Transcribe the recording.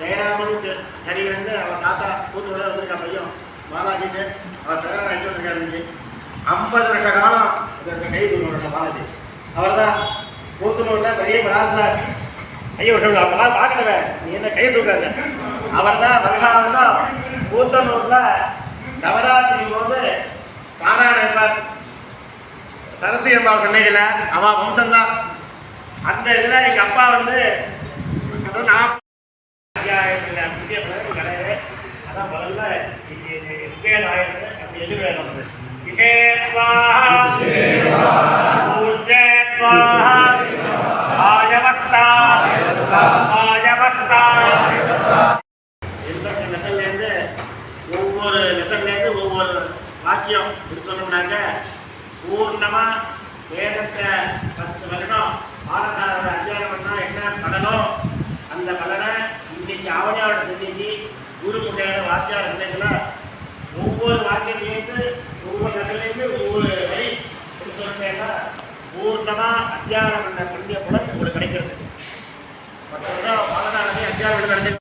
ஜெயராமனுக்கு ஹரி வந்து அவன் தாத்தா கூட்டோட வந்திருக்கா பையன்? பாலாஜிட்டு அவர் பேரன் அடிச்சு வந்திருக்காரு ஐம்பது வருஷ காலம் இதற்கு கை கொடுக்கணும் பாலாஜி. அவர் தான் கூத்தனூரில் பெரிய பராசார். ஐயோ அப்பெல்லாம் பார்க்கல நீ என்ன கை தூக்காத? அவர் தான் வருஷாவெல்லாம் கூத்தனூரில் நவராத்திரி போது பாராயணம் என்பார். சரஸ்வதி அம்பாள் சொன்னீங்கல்ல அவன் வம்சம்தான். அந்த இதில் எங்கள் அப்பா வந்து அதான் முதல்ல ரிப்பேர் ஆயிடுது அப்படி எதிர்வேதம் வந்து விசேத்வாஹ பூஜ்யத்வாஹ ஆயவஸ்தா ஆயவஸ்தா எண்பத்தி லெசன்லேருந்து ஒவ்வொரு லெசன்லேருந்து ஒவ்வொரு வாக்கியம் எடுத்தோம்னாக்க பூர்ணமா வேதத்தை பத்து வருடம் பாடசாலை அத்தியானம் பண்ணா என்ன பலனோ அந்த பலனை இன்னைக்கு ஆவணியாவோட குரு முறையான வாத்தியார் பிள்ளைங்கள ஒவ்வொரு வாக்கியத்திலேருந்து ஒவ்வொரு லெசன்லேருந்து ஒவ்வொரு வரி எடுத்தோம்னா பூர்ணமா அத்தியானம் பண்ண புண்ணிய புலம் உங்களுக்கு கிடைக்கிறது. மற்றவங்க வருடம் பாடசாலை அத்தியானம் கிடைக்கிறது